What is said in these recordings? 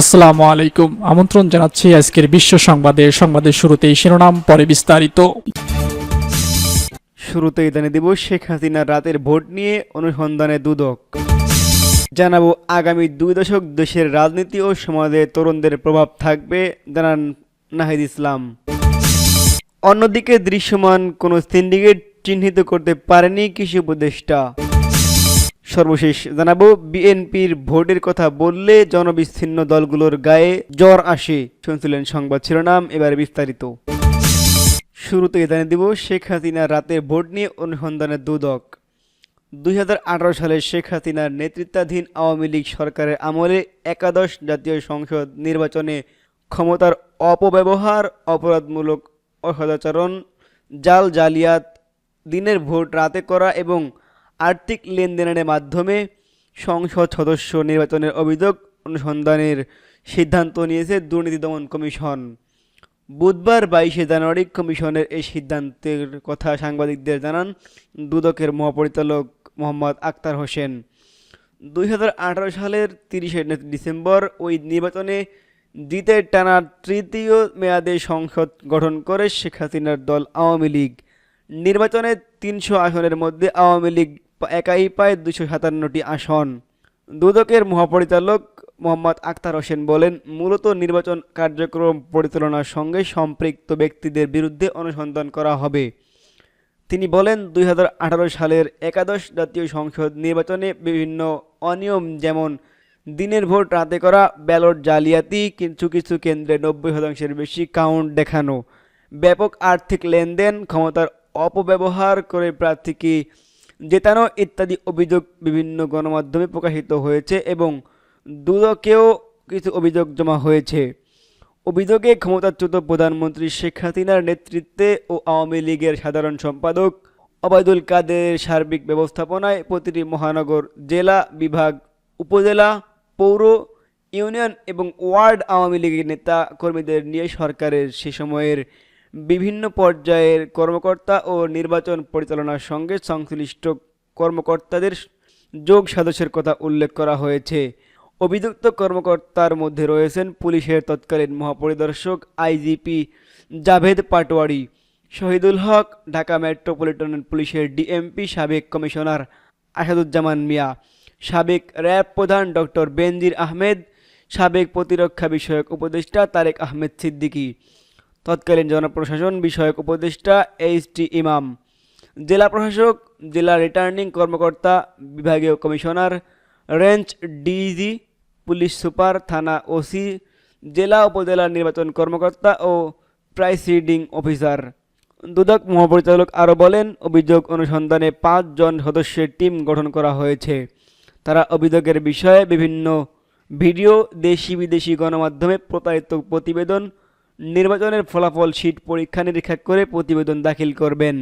আসসালামু আলাইকুম। আমন্ত্রণ জানাচ্ছি আজকের বিশ্ব সংবাদে। সংবাদের শুরুতেই শিরোনাম, পরে বিস্তারিত। শুরুতেই জানিয়ে দেব শেখ হাসিনার রাতের ভোট নিয়ে অনুসন্ধানে দুদক। জানাব আগামী দুই দশক দেশের রাজনীতি ও সমাজে তরুণদের প্রভাব থাকবে, জানান নাহিদ ইসলাম। অন্যদিকে দৃশ্যমান কোনো সিন্ডিকেট চিহ্নিত করতে পারেনি কৃষি উপদেষ্টা। সর্বশেষ জানাব, বিএনপির ভোটের কথা বললে জনবিচ্ছিন্ন দলগুলোর গায়ে জ্বর আসে, শুনছিলেন সংবাদ শিরোনাম, এবার বিস্তারিত। শুরুতে জানিয়ে দিব, শেখ হাসিনা রাতে ভোট নিয়ে অনুসন্ধানের দুদক। দুই হাজার আঠারো সালে শেখ হাসিনার নেতৃত্বাধীন আওয়ামী লীগ সরকারের আমলে একাদশ জাতীয় সংসদ নির্বাচনে ক্ষমতার অপব্যবহার, অপরাধমূলক অসদাচরণ, জাল জালিয়াত, দিনের ভোট রাতে করা এবং আর্থিক লেনদেনের মাধ্যমে সংসদ সদস্য নির্বাচনের অভিযোগ অনুসন্ধানের সিদ্ধান্ত নিয়েছে দুর্নীতি দমন কমিশন। বুধবার বাইশে জানুয়ারি কমিশনের এই সিদ্ধান্তের কথা সাংবাদিকদের জানান দুদকের মহাপরিচালক মোহাম্মদ আক্তার হোসেন। দু হাজার আঠেরো সালের তিরিশে ডিসেম্বর ওই নির্বাচনে জিতে টানা তৃতীয় মেয়াদে সংসদ গঠন করে শেখ হাসিনার দল আওয়ামী লীগ। নির্বাচনে তিনশো আসনের মধ্যে আওয়ামী লীগ একাই পায় দুশো সাতান্নটি আসন। দুদকের মহাপরিচালক মোহাম্মদ আক্তার হোসেন বলেন, মূলত নির্বাচন কার্যক্রম পরিচালনার সঙ্গে সম্পৃক্ত ব্যক্তিদের বিরুদ্ধে অনুসন্ধান করা হবে। তিনি বলেন, দুই হাজার আঠারো সালের একাদশ জাতীয় সংসদ নির্বাচনে বিভিন্ন অনিয়ম যেমন দিনের ভোট রাতে করা, ব্যালট জালিয়াতি কিছু কিছু কেন্দ্রে নব্বই শতাংশের বেশি কাউন্ট দেখানো, ব্যাপক আর্থিক লেনদেন, ক্ষমতার অপব্যবহার করে প্রার্থীকে জেতানো ইত্যাদি অভিযোগ বিভিন্ন গণমাধ্যমে প্রকাশিত হয়েছে এবং দুদকেও কিছু অভিযোগ জমা হয়েছে। অভিযোগে ক্ষমতাচ্যুত প্রধানমন্ত্রী শেখ হাসিনার নেতৃত্বে ও আওয়ামী লীগের সাধারণ সম্পাদক অবায়দুল কাদের সার্বিক ব্যবস্থাপনায় প্রতিটি মহানগর জেলা, বিভাগ, উপজেলা, পৌর, ইউনিয়ন এবং ওয়ার্ড আওয়ামী লীগের নেতা কর্মীদের নিয়ে সরকারের সে সময়ের বিভিন্ন পর্যায়ের কর্মকর্তা ও নির্বাচন পরিচালনার সঙ্গে সংশ্লিষ্ট কর্মকর্তাদের যোগ সদস্যের কথা উল্লেখ করা হয়েছে। অভিযুক্ত কর্মকর্তার মধ্যে রয়েছেন পুলিশের তৎকালীন মহাপরিদর্শক আইজিপি জাভেদ পাটোয়ারি, শহীদুল হক, ঢাকা মেট্রোপলিটন পুলিশের ডিএমপি সাবেক কমিশনার আসাদুজ্জামান মিয়া, সাবেক র্যাব প্রধান ডক্টর বেনজির আহমেদ, সাবেক প্রতিরক্ষা বিষয়ক উপদেষ্টা তারেক আহমেদ সিদ্দিকী তৎকালীন জনপ্রশাসন বিষয়ক উপদেষ্টা এইচ টি ইমাম। জেলা প্রশাসক, জেলা রিটার্নিং কর্মকর্তা, বিভাগীয় commissioner range DG police super, থানা ওসি, জেলা উপজেলা নির্বাচন কর্মকর্তা ও প্রাইসিডিং অফিসার। দুদক মহাপরিচালক আরও বলেন, অভিযোগ অনুসন্ধানে পাঁচজন সদস্যের টিম গঠন করা হয়েছে। তারা অভিযোগের বিষয়ে বিভিন্ন ভিডিও দেশি বিদেশি গণমাধ্যমে প্রতারিত প্রতিবেদন নির্বাচনের ফলাফল শীট পরীক্ষা নিরীক্ষা করে প্রতিবেদন দাখিল করবেন।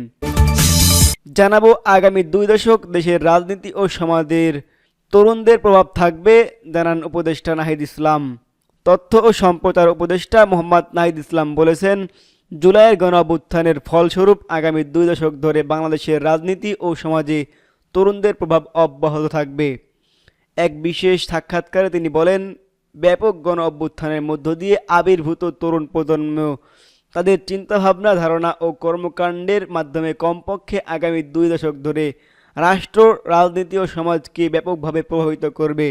জানাব আগামী দুই দশক দেশের রাজনীতি ও সমাজের তরুণদের প্রভাব থাকবে, জানান উপদেষ্টা নাহিদ ইসলাম। তথ্য ও সম্প্রচার উপদেষ্টা মোহাম্মদ নাহিদ ইসলাম বলেছেন, জুলাইয়ের গণ অভ্যুত্থানের ফলস্বরূপ আগামী দুই দশক ধরে বাংলাদেশের রাজনীতি ও সমাজে তরুণদের প্রভাব অব্যাহত থাকবে। এক বিশেষ সাক্ষাৎকারে তিনি বলেন ব্যাপক গণ অভ্যুত্থানের মধ্য দিয়ে আবির্ভূত তরুণ প্রজন্ম। তাদের চিন্তাভাবনা, ধারণা ও কর্মকাণ্ডের মাধ্যমে কমপক্ষে আগামী দুই দশক ধরে রাষ্ট্র, রাজনীতি ও সমাজকে ব্যাপকভাবে প্রভাবিত করবে।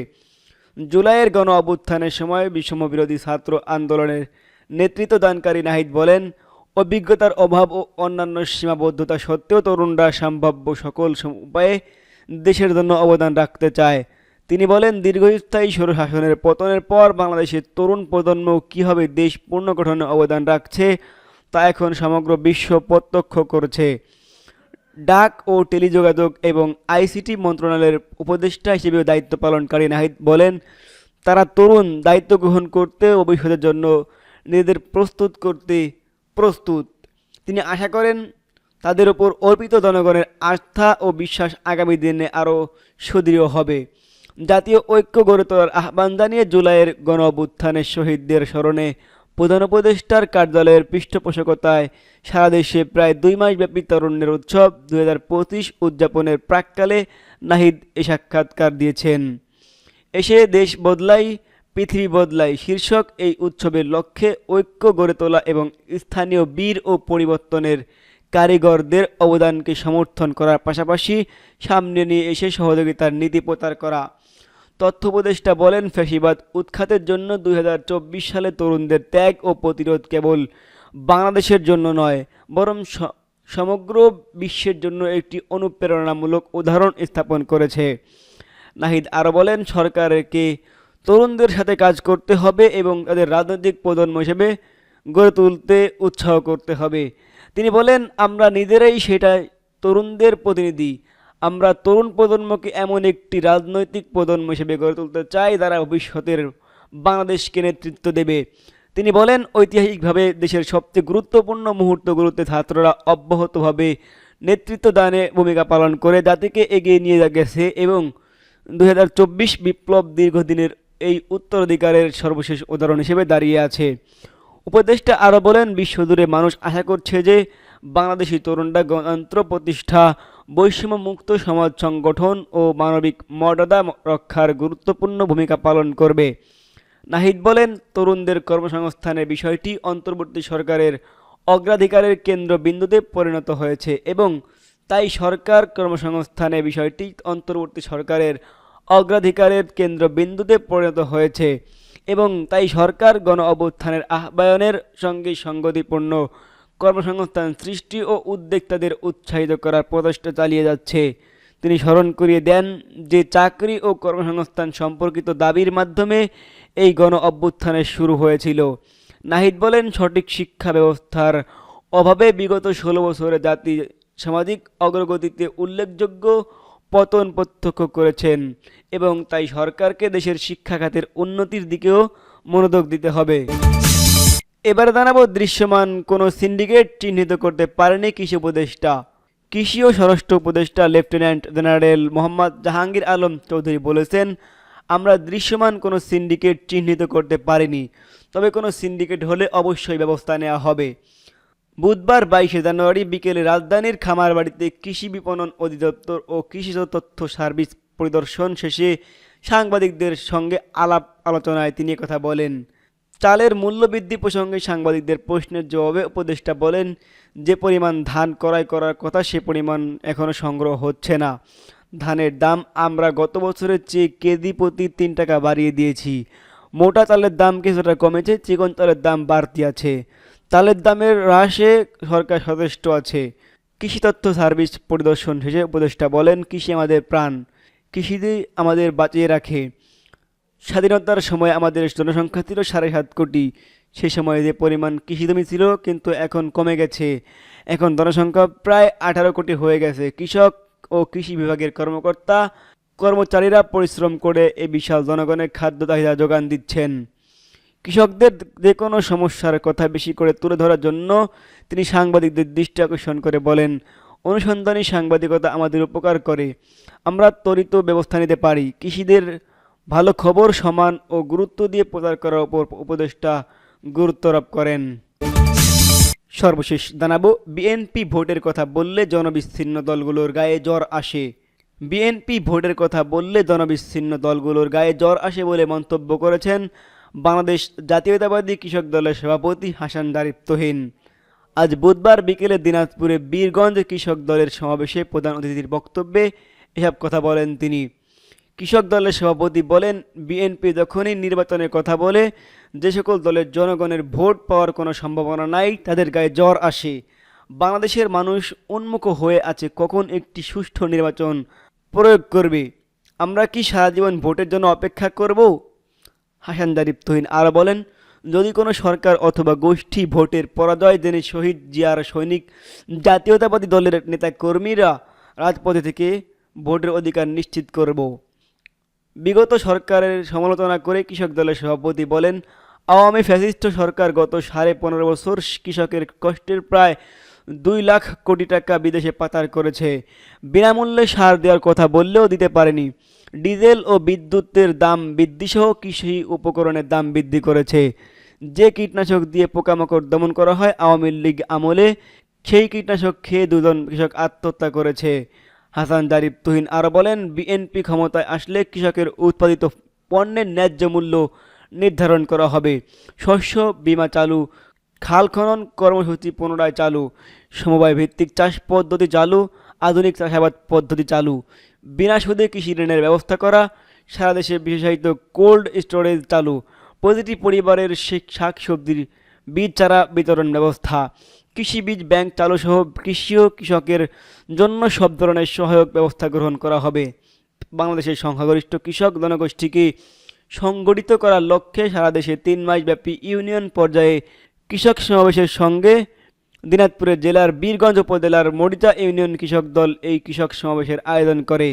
জুলাইয়ের গণ অভ্যুত্থানের সময় বিষম বিরোধী ছাত্র আন্দোলনের নেতৃত্ব দানকারী নাহিদ বলেন, অভিজ্ঞতার অভাব ও অন্যান্য সীমাবদ্ধতা সত্ত্বেও তরুণরা সম্ভাব্য সকল উপায়ে দেশের জন্য অবদান রাখতে চায়। তিনি বলেন, দীর্ঘস্থায়ী স্বৈরশাসনের পতনের পর বাংলাদেশের তরুণ প্রজন্ম কীভাবে দেশ পুনর্গঠনে অবদান রাখছে, তা এখন সমগ্র বিশ্ব প্রত্যক্ষ করছে। ডাক ও টেলিযোগাযোগ এবং আইসিটি মন্ত্রণালয়ের উপদেষ্টা হিসেবেও দায়িত্ব পালনকারী নাহিদ বলেন, তারা তরুণ দায়িত্ব গ্রহণ করতে ও ভবিষ্যতের জন্য নিজেদের প্রস্তুত করতে প্রস্তুত। তিনি আশা করেন, তাদের উপর অর্পিত জনগণের আস্থা ও বিশ্বাস আগামী দিনে আরও সুদৃঢ় হবে। জাতীয় ঐক্য গড়ে তোলার আহ্বান জানিয়ে জুলাইয়ের গণ অভ্যুত্থানের শহীদদের স্মরণে প্রধান উপদেষ্টার কার্যালয়ের পৃষ্ঠপোষকতায় সারা দেশে প্রায় দুই মাসব্যাপী তরুণের উৎসব দুই হাজার পঁচিশ উদযাপনের প্রাককালে নাহিদ এ সাক্ষাৎকার দিয়েছেন। এসে দেশ বদলাই, পৃথিবী বদলায় শীর্ষক এই উৎসবের লক্ষ্যে ঐক্য গড়ে তোলা এবং স্থানীয় বীর ও পরিবর্তনের কারিগরদের অবদানকে সমর্থন করার পাশাপাশি সামনে নিয়ে এসে সহযোগিতার নীতি প্রচার করা তথ্য উপদেষ্টা বলেন, ফ্যাসিবাদ উৎখাতের জন্য দু হাজার চব্বিশ সালে তরুণদের ত্যাগ ও প্রতিরোধ কেবল বাংলাদেশের জন্য নয়, বরং সমগ্র বিশ্বের জন্য একটি অনুপ্রেরণামূলক উদাহরণ স্থাপন করেছে। নাহিদ আরও বলেন, সরকারকে তরুণদের সাথে কাজ করতে হবে এবং তাদের রাজনৈতিক প্রজন্ম হিসেবে গড়ে তুলতে উৎসাহ করতে হবে। তিনি বলেন, আমরা নিজেরাই সেটা তরুণদের প্রতিনিধি আমরা তরুণ প্রজন্মকে এমন একটি রাজনৈতিক প্রজন্ম হিসেবে গড়ে তুলতে চাই যারা ভবিষ্যতের বাংলাদেশকে নেতৃত্ব দেবে। তিনি বলেন, ঐতিহাসিকভাবে দেশের সবচেয়ে গুরুত্বপূর্ণ মুহূর্তগুলোতে ছাত্ররা অব্যাহতভাবে নেতৃত্ব দানে ভূমিকা পালন করে জাতিকে এগিয়ে নিয়ে গেছে এবং দু হাজার চব্বিশ বিপ্লব দীর্ঘদিনের এই উত্তরাধিকারের সর্বশেষ উদাহরণ হিসেবে দাঁড়িয়ে আছে। উপদেষ্টা আরও বলেন, বিশ্বজুড়ে মানুষ আশা করছে যে বাংলাদেশি তরুণরা গণতন্ত্র প্রতিষ্ঠা বৈষম্য মুক্ত সমাজ সংগঠন ও মানবিক মর্যাদা রক্ষার গুরুত্বপূর্ণ ভূমিকা পালন করবে। নাহিদ বলেন, তরুণদের কর্মসংস্থানের বিষয়টি অন্তর্বর্তী সরকারের অগ্রাধিকারের কেন্দ্রবিন্দুতে পরিণত হয়েছে এবং তাই সরকার কর্মসংস্থানের বিষয়টি অন্তর্বর্তী সরকারের অগ্রাধিকারের কেন্দ্রবিন্দুতে পরিণত হয়েছে এবং তাই সরকার গণ আহ্বায়নের সঙ্গে সঙ্গতিপূর্ণ কর্মসংস্থান সৃষ্টি ও উদ্যোক্তাদের উৎসাহিত করার প্রচেষ্টা চালিয়ে যাচ্ছে। তিনি স্মরণ করিয়ে দেন যে চাকরি ও কর্মসংস্থান সম্পর্কিত দাবির মাধ্যমে এই গণ অভ্যুত্থানের শুরু হয়েছিল। নাহিদ বলেন, সঠিক শিক্ষা ব্যবস্থার অভাবে বিগত ষোলো বছরে জাতি সামাজিক অগ্রগতিতে উল্লেখযোগ্য পতন প্রত্যক্ষ করেছেন এবং তাই সরকারকে দেশের শিক্ষা খাতের উন্নতির দিকেও মনোযোগ দিতে হবে। এবার জানাব দৃশ্যমান কোনো সিন্ডিকেট চিহ্নিত করতে পারেনি কৃষি উপদেষ্টা। কৃষি ও স্বরাষ্ট্র উপদেষ্টা লেফটেন্যান্ট জেনারেল মোহাম্মদ জাহাঙ্গীর আলম চৌধুরী বলেছেন, আমরা দৃশ্যমান কোনো সিন্ডিকেট চিহ্নিত করতে পারিনি, তবে কোনো সিন্ডিকেট হলে অবশ্যই ব্যবস্থা নেওয়া হবে। বুধবার বাইশে জানুয়ারি বিকেলে রাজধানীর খামারবাড়িতে কৃষি বিপণন অধিদপ্তর ও কৃষি তথ্য সার্ভিস পরিদর্শন শেষে সাংবাদিকদের সঙ্গে আলাপ আলোচনায় তিনি কথা বলেন। চালের মূল্যবৃদ্ধি প্রসঙ্গে সাংবাদিকদের প্রশ্নের জবাবে উপদেষ্টা বলেন, যে পরিমাণ ধান ক্রয় করার কথা সে পরিমাণ এখনও সংগ্রহ হচ্ছে না। ধানের দাম আমরা গত বছরের চেয়ে কেজি প্রতি তিন টাকা বাড়িয়ে দিয়েছি। মোটা চালের দাম কিছুটা কমেছে, চিকন চালের দাম বাড়তি আছে। চালের দামের হ্রাসে সরকার সচেষ্ট আছে। কৃষি তথ্য সার্ভিস পরিদর্শন শেষে উপদেষ্টা বলেন, কৃষি আমাদের প্রাণ। কৃষিতেই আমাদের বাঁচিয়ে রাখে। স্বাধীনতার সময় আমাদের জনসংখ্যা ছিল সাড়ে সাত কোটি। সেই সময় যে পরিমাণ কৃষিজমি ছিল কিন্তু এখন কমে গেছে। এখন জনসংখ্যা প্রায় আঠারো কোটি হয়ে গেছে। কৃষক ও কৃষি বিভাগের কর্মকর্তা, কর্মচারীরা পরিশ্রম করে এই বিশাল জনগণের খাদ্য চাহিদা যোগান দিচ্ছেন। কৃষকদের যে কোনো সমস্যার কথা বেশি করে তুলে ধরার জন্য তিনি সাংবাদিকদের দৃষ্টি আকর্ষণ করে বলেন, অনুসন্ধানী সাংবাদিকতা আমাদের উপকার করে। আমরা ত্বরিত ব্যবস্থা নিতে পারি। কৃষিদের ভালো খবর সমান ও গুরুত্ব দিয়ে প্রচার করার উপর উপদেষ্টা গুরুত্ব আরোপ করেন। সর্বশেষ জানাব, বিএনপি ভোটের কথা বললে জনবিচ্ছিন্ন দলগুলোর গায়ে জ্বর আসে। বিএনপি ভোটের কথা বললে জনবিচ্ছিন্ন দলগুলোর গায়ে জ্বর আসে বলে মন্তব্য করেছেন বাংলাদেশ জাতীয়তাবাদী কৃষক দলের সভাপতি হাসান দারিফ তোহিন। আজ বুধবার বিকেলে দিনাজপুরে বীরগঞ্জ কৃষক দলের সমাবেশে প্রধান অতিথির বক্তব্যে এসব কথা বলেন তিনি। কৃষক দলের সভাপতি বলেন, বিএনপি যখনই নির্বাচনের কথা বলে, যে সকল দলের জনগণের ভোট পাওয়ার কোনো সম্ভাবনা নাই, তাদের গায়ে জ্বর আসে। বাংলাদেশের মানুষ উন্মুখ হয়ে আছে, কখন একটি সুষ্ঠু নির্বাচন প্রয়োগ করবে? আমরা কি সারা জীবন ভোটের জন্য অপেক্ষা করব? হাসান দারিফ তহিন আরও বলেন, যদি কোনো সরকার অথবা গোষ্ঠী ভোটের পরাজয় জেনে শহীদ জিয়ার সৈনিক জাতীয়তাবাদী দলের নেতা কর্মীরা রাজপথে থেকে ভোটের অধিকার নিশ্চিত করব। বিগত সরকারের সমালোচনা করে কৃষক দলের সভাপতি বলেন, আওয়ামী ফ্যাসিস্ট সরকার গত সাড়ে পনেরো বছর কৃষকের কষ্টের প্রায় দুই লাখ কোটি টাকা বিদেশে পাচার করেছে। বিনামূল্যে সার দেওয়ার কথা বললেও দিতে পারেনি। ডিজেল ও বিদ্যুতের দাম বৃদ্ধিসহ কৃষি উপকরণের দাম বৃদ্ধি করেছে। যে কীটনাশক দিয়ে পোকামাকড় দমন করা হয়, আওয়ামী লীগ আমলে সেই কীটনাশক খেয়ে দুজন কৃষক আত্মহত্যা করেছে। হাসান জারিফ তুহিন আরও বলেন, বিএনপি ক্ষমতায় আসলে কৃষকের উৎপাদিত পণ্যের ন্যায্য মূল্য নির্ধারণ করা হবে। শস্য বীমা চালু, খাল খনন কর্মসূচি পুনরায় চালু সমবায় ভিত্তিক চাষ পদ্ধতি চালু, আধুনিক চাষাবাদ পদ্ধতি চালু, বিনা সুদে কৃষি ঋণের ব্যবস্থা করা, সারা দেশে বিশেষায়িত কোল্ড স্টোরেজ চালু, প্রতিটি পরিবারের শাক সবজির বীজ চারা বিতরণ ব্যবস্থা। কৃষি বীজ ব্যাংক চালু সহ কৃষি ও কৃষকের জন্য সব ধরনের সহায়ক ব্যবস্থা গ্রহণ করা হবে। বাংলাদেশের সংখ্যাগরিষ্ঠ কৃষক জনগোষ্ঠীকে সংগঠিত করার লক্ষ্যে সারা দেশে তিন মাসব্যাপী ইউনিয়ন পর্যায়ে কৃষক সমাবেশের সঙ্গে দিনাজপুরের জেলার বীরগঞ্জ উপজেলার মরিচা ইউনিয়ন কৃষক দল এই কৃষক সমাবেশের আয়োজন করে।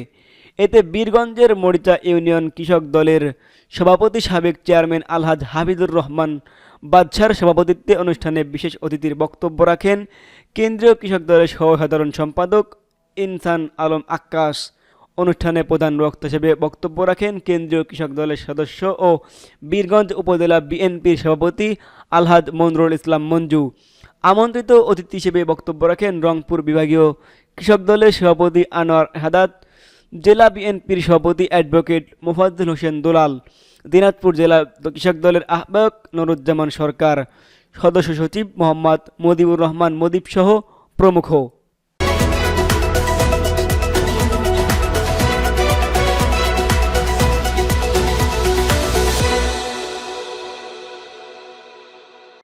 এতে বীরগঞ্জের মরিচা ইউনিয়ন কৃষক দলের সভাপতি সাবেক চেয়ারম্যান আলহাজ হাফিজুর রহমান বাদশার সভাপতিত্বে অনুষ্ঠানে বিশেষ অতিথির বক্তব্য রাখেন কেন্দ্রীয় কৃষক দলের সহ সাধারণ সম্পাদক ইনসান আলম আক্কাস। অনুষ্ঠানে প্রধান বক্তা হিসেবে বক্তব্য রাখেন কেন্দ্রীয় কৃষক দলের সদস্য ও বীরগঞ্জ উপজেলা বিএনপির সভাপতি আলহাদ মনরুল ইসলাম মঞ্জু। আমন্ত্রিত অতিথি হিসেবে বক্তব্য রাখেন রংপুর বিভাগীয় কৃষক দলের সভাপতি আনোয়ার হাদাত জেলা বিএনপির সভাপতি অ্যাডভোকেট মোফাজ্জল হোসেন দোলাল। দিনাজপুর জেলা কৃষক দলের আহ্বায়ক নুরুজ্জামান সরকার, সদস্য সচিব মোহাম্মদ মদিবুর রহমান মদিব সহ প্রমুখ।